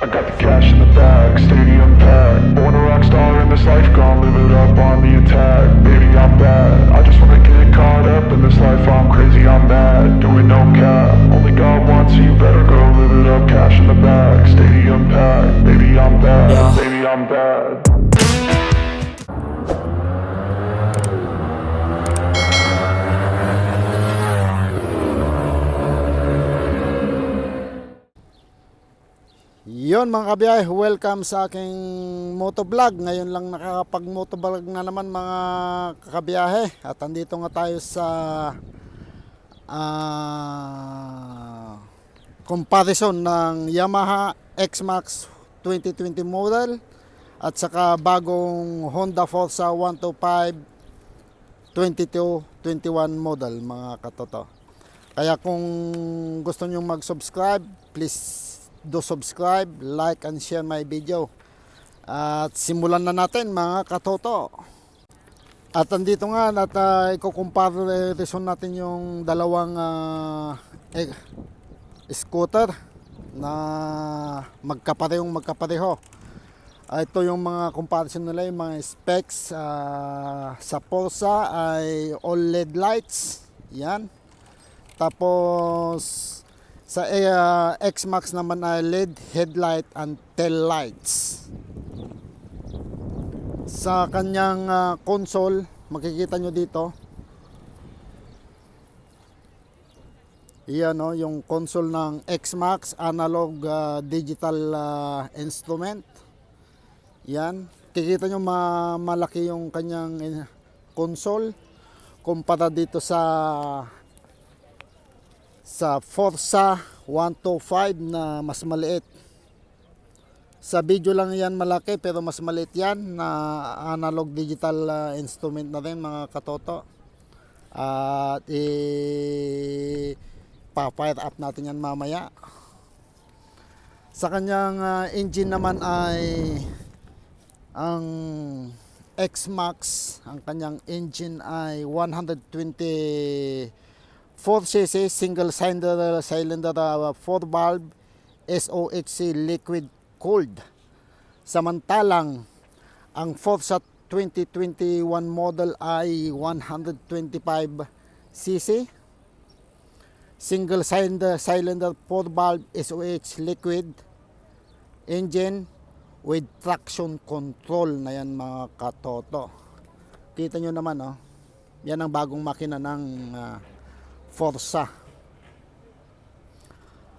I got the cash in the bag, stadium packed. Born a rock star in this life, gonna live it up on the attack. Baby, I'm bad. I just wanna get caught up in this life. I'm crazy, I'm mad. Doing no cap. Only God wants you, better go live it up. Cash in the bag, stadium packed. Baby, I'm bad. Yeah. Baby, I'm bad. Yon mga kabiyay, welcome sa aking motovlog. Ngayon lang nakakapag motovlog na naman mga kakabiyahe. At andito nga tayo sa ah, comparison ng Yamaha X-Max 2020 model at saka bagong Honda Forza 125 22-21 model mga katoto. Kaya kung gusto nyo mag-subscribe, please do subscribe, like, and share my video. At simulan na natin mga katoto. At andito nga at uh, i-comparison natin yung dalawang ah, eh, scooter na magkaparehong magkapareho. Ah, ito yung mga comparison nila, yung mga specs ah, sa Forza ay all LED lights. Yan. Tapos sa uh, X-Max naman ay LED headlight and tail lights. Sa kanyang ah, console, makikita nyo dito. Iyan no, yung console ng X-Max analog ah, digital ah, instrument. Yan. Kikita nyo ma- malaki yung kanyang eh, console kumpara dito sa sa Forza 125 na mas maliit. Sa video lang yan malaki pero mas maliit yan na analog digital ah, instrument na rin mga katoto. At i pa-fire up natin yan mamaya. Sa kanyang ah, engine naman ay ang X-Max, ang kanyang engine ay 120 4cc single cylinder cylinder uh, 4 valve SOHC liquid cooled. Samantalang ang Forza 2021 model ay 125cc single cylinder cylinder 4 valve SOH liquid engine with traction control na yan mga katoto. Kita nyo naman oh. Yan ang bagong makina ng ah, Forza.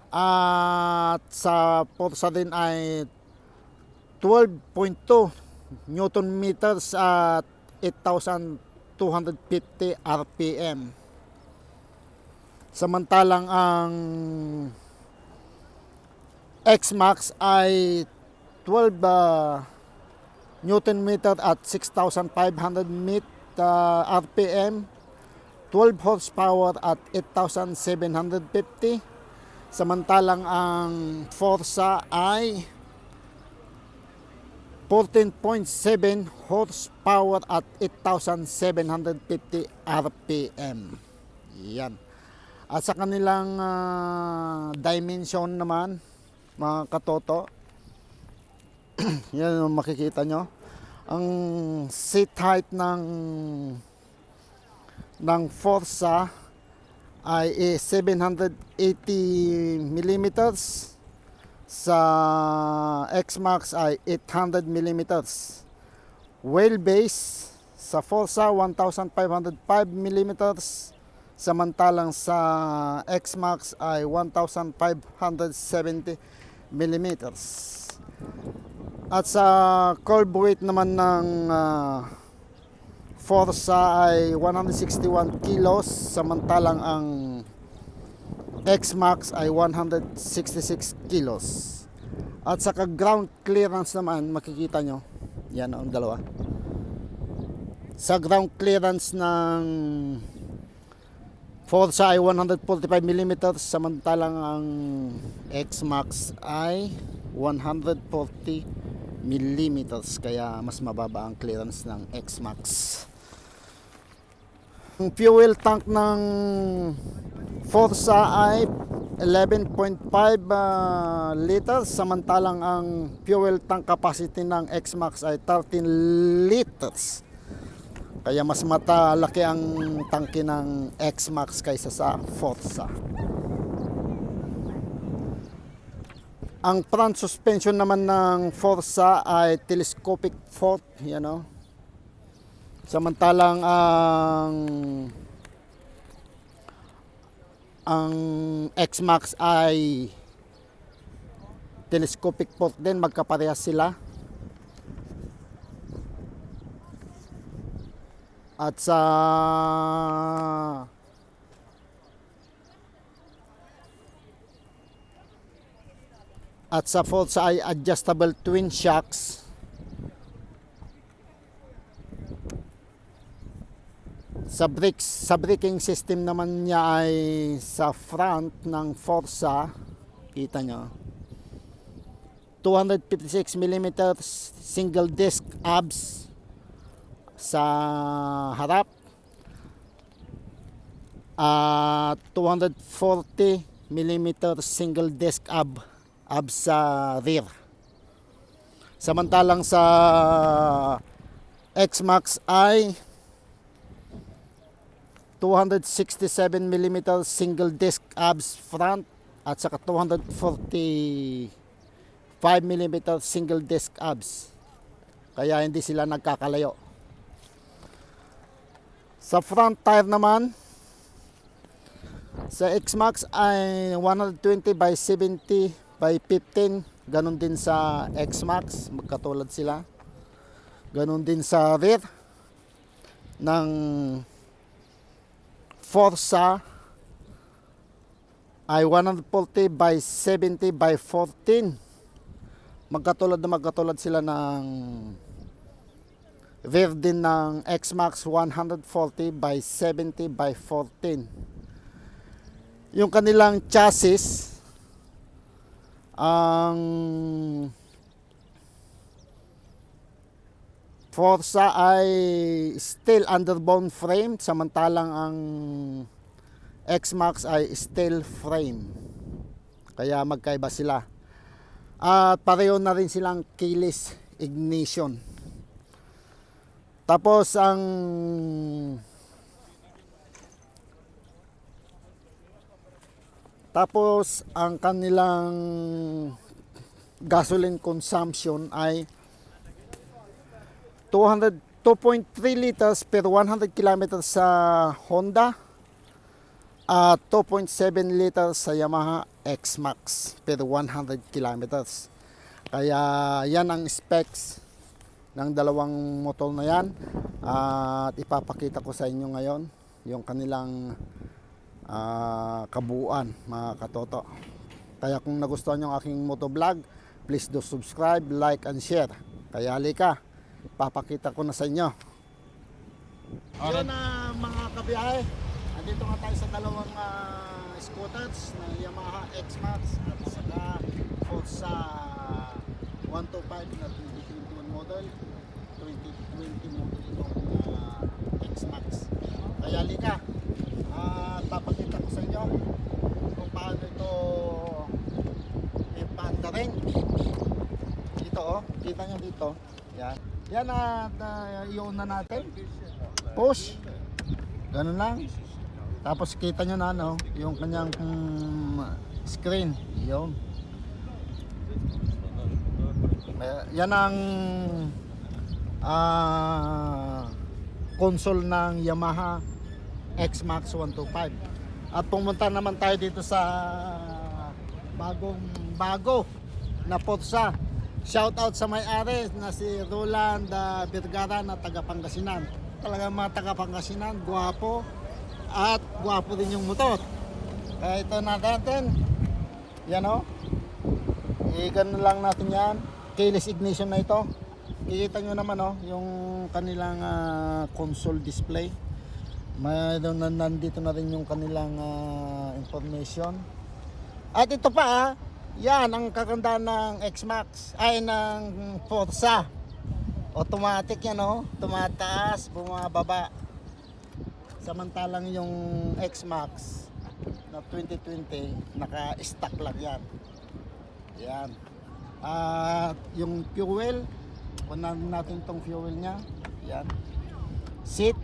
At sa Forza din ay 12.2 Newton meters at 8,250 RPM. Samantalang ang X-Max ay 12 uh, Newton meter at 6,500 meet uh, RPM 12 horsepower at 8,750. Samantalang ang Forza ay 14.7 horsepower at 8,750 RPM. Yan. At sa kanilang ah, dimension naman, mga katoto, yan yung makikita nyo. Ang seat height ng ng Forza ay eh, 780 millimeters. Sa X-Max ay 800 millimeters. Wheelbase sa Forza 1505 millimeters. Samantalang sa X-Max ay 1570 millimeters. At sa curb weight naman ng ah, Forza ay 161 kilos samantalang ang X-Max ay 166 kilos. At sa ground clearance naman makikita nyo, yan ang dalawa. Sa ground clearance ng Forza ay 145 mm samantalang ang X-Max ay 140 mm kaya mas mababa ang clearance ng X-Max. Ang fuel tank ng Forza ay 11.5 ah, liters samantalang ang fuel tank capacity ng X-Max ay 13 liters. Kaya mas matalaki ang tangke ng X-Max kaysa sa Forza. Ang front suspension naman ng Forza ay telescopic fork, you know. Samantalang ang ang X-Max ay telescopic fork din, magkaparehas sila. At sa At sa Forza ay adjustable twin shocks. Sa brakes, sa braking system naman niya ay sa front ng Forza, kita nyo, 256 mm single disc abs sa harap. At 240 mm single disc ab abs sa rear. Samantalang sa X-Max ay 267 mm single disc abs front at saka 245 mm single disc abs. Kaya hindi sila nagkakalayo. Sa front tire naman, sa X-Max ay 120 by 70 by 15. Ganon din sa X-Max, magkatulad sila. Ganon din sa rear ng Forza ay 140 by 70 by 14. Magkatulad na magkatulad sila ng din ng X-Max 140 by 70 by 14. Yung kanilang chassis ang Forza ay steel underbone frame samantalang ang X-Max ay steel frame. Kaya magkaiba sila. At pareho na rin silang keyless ignition. Tapos ang Tapos ang kanilang gasoline consumption ay 200 2.3 liters per 100 kilometers sa Honda at 2.7 liters sa Yamaha X-Max per 100 kilometers. Kaya yan ang specs ng dalawang motor na yan at ipapakita ko sa inyo ngayon yung kanilang ah, kabuuan mga katoto. Kaya kung nagustuhan nyo ang aking motovlog, please do subscribe, like, and share. Kaya halika, papakita ko na sa inyo. Yun na mga kabiyahe, andito nga tayo sa dalawang ah, scooters na Yamaha X-Max at saka Forza 125 na 2021 model, 2020 model itong ah, X-Max. Kaya halika, at papakita ko sa inyo kung paano ito ipanda rin. Dito oh, kita nyo dito. Yan. Na uh, yun na natin. Push. Ganun lang. Tapos kita nyo na ano, yung kanyang mm, screen. Yun. Eh, Yan ang ah console ng Yamaha X-Max 125. At pumunta naman tayo dito sa bagong bago na Forza. Shout out sa may-ari na si Roland uh, Vergara na taga Pangasinan. Talaga mga taga Pangasinan, guwapo at guwapo din yung motor. Kaya ito natin. Yan o. Eh, ganun lang natin yan. Keyless ignition na ito. Kikita nyo naman o, yung kanilang ah, console display. Mayroon na nandito na rin yung kanilang ah, information. At ito pa ah, yan ang kagandaan ng X-Max ay ng Forza. Automatic yan oh, tumataas, bumababa. Samantalang yung X-Max na 2020, naka-stack lang yan. Yan. At yung fuel, kunan natin tong fuel niya. Yan. Seat.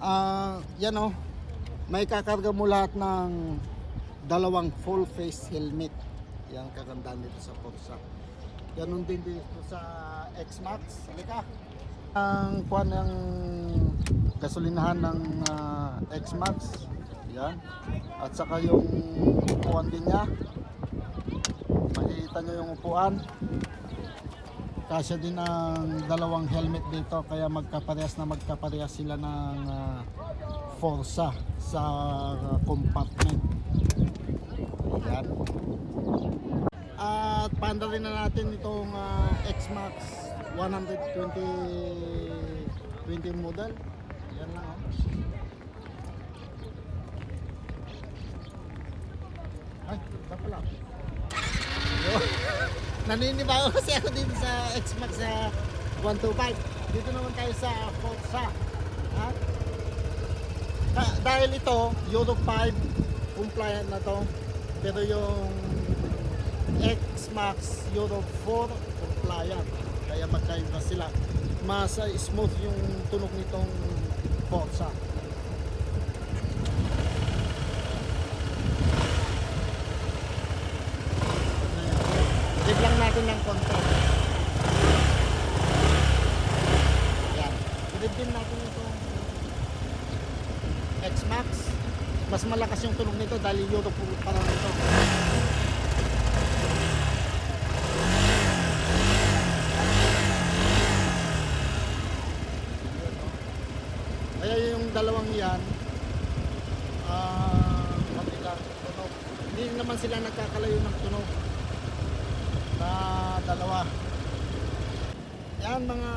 Ah, yan oh. May kakarga mo lahat ng dalawang full face helmet. Yan kagandaan dito sa Forza. Ganun din dito sa X-Max. Halika. Ang kuha ng gasolinahan ng ah, X-Max. Yan. At saka yung upuan din niya. Makikita nyo yung upuan. Kasya din ang dalawang helmet dito kaya magkaparehas na magkaparehas sila ng ah, Forza sa ah, compartment. Yan. At paanda rin na natin itong ah, X-Max 120 20 model. Yan lang oh. Ay, ito pala. Naninibago kasi ako dito sa X-Max sa 125. Dito naman tayo sa Forza. Ha? Da- dahil ito, Euro 5 compliant na to. Pero yung X-Max Euro 4 compliant. Kaya magkaiba sila. Mas uh, smooth yung tunog nitong Forza. Dip lang natin ng konti. Yan. Dip din natin itong X-Max. Mas malakas yung tunog nito dahil Euro 4 pa lang ito. Kaya yung dalawang yan, ah, kabilang tunog. Hindi naman sila nagkakalayo ng tunog na dalawa. Yan mga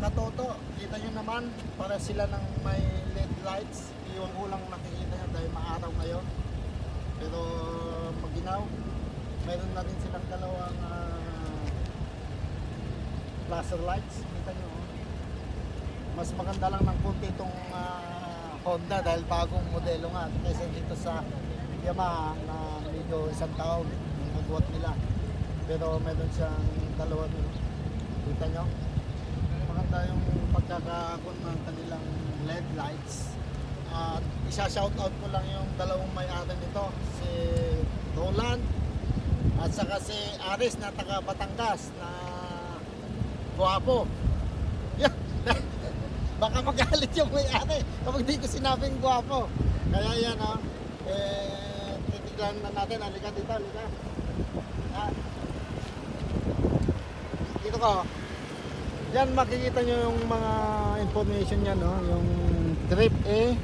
katoto, kita nyo naman, para sila ng may LED lights. Iwan ko lang nakikita nyo dahil maaraw ngayon. Pero maginaw, meron na rin silang dalawang ah, laser lights. Kita nyo, oh. mas maganda lang ng konti itong ah, Honda dahil bagong modelo nga kaysa dito sa Yamaha na medyo isang taon yung magwat nila. Pero meron siyang dalawa dun. Kita nyo? Maganda yung pagkakakon ng kanilang LED lights. At isa shoutout ko lang yung dalawang may-ari nito. Si Roland at saka si Aris na taga Batangas na guwapo. Yeah. Baka magalit yung may-ari kapag di ko sinabing guwapo. Kaya yan ha. Eh, titignan na natin. Halika dito, halika. Ah. Dito ko. Yan makikita nyo yung mga information niya no, yung drip A,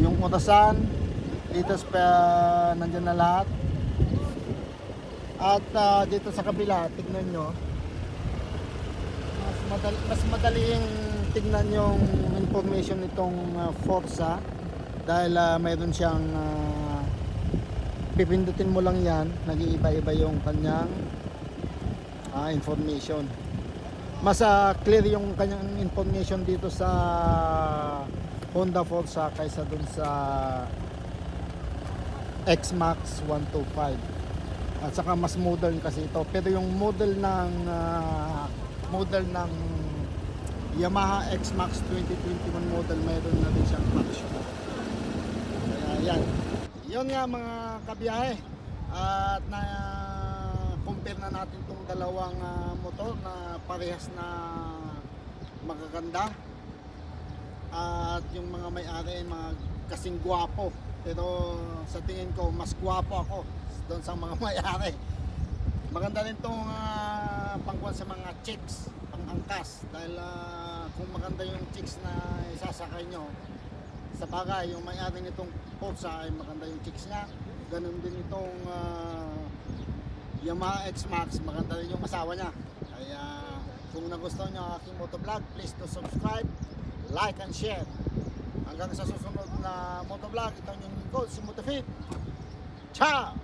yung utasan, dito pa nandiyan na lahat. At ah, dito sa kabila, tignan nyo. Mas madali, mas madaling tignan yung information nitong ah, Forza dahil ah, mayroon siyang ah, pipindutin mo lang yan, nag-iiba-iba yung kanyang ah, information. Mas ah, clear yung kanyang information dito sa Honda Forza kaysa dun sa X-Max 125. At saka mas modern kasi ito. Pero yung model ng ah, model ng Yamaha X-Max 2021 model mayroon na din siyang traction. Kaya yan. Yun nga mga kabiyahe. At na compare na natin itong dalawang ah, motor na parehas na magaganda. At yung mga may-ari ay mga kasing gwapo. Pero sa tingin ko, mas gwapo ako doon sa mga may-ari. Maganda rin itong uh, pangkuhan sa mga chicks, pangangkas. Dahil ah, kung maganda yung chicks na isasakay nyo, sa bagay, yung may-ari nitong Forza ay maganda yung chicks niya. Ganun din itong ah, Yamaha X-Max, maganda rin yung asawa niya. Kaya kung nagustuhan ang aking motovlog, please to subscribe, like and share. Hanggang sa susunod na motovlog, ito yung lingkod, si Motofit. Ciao!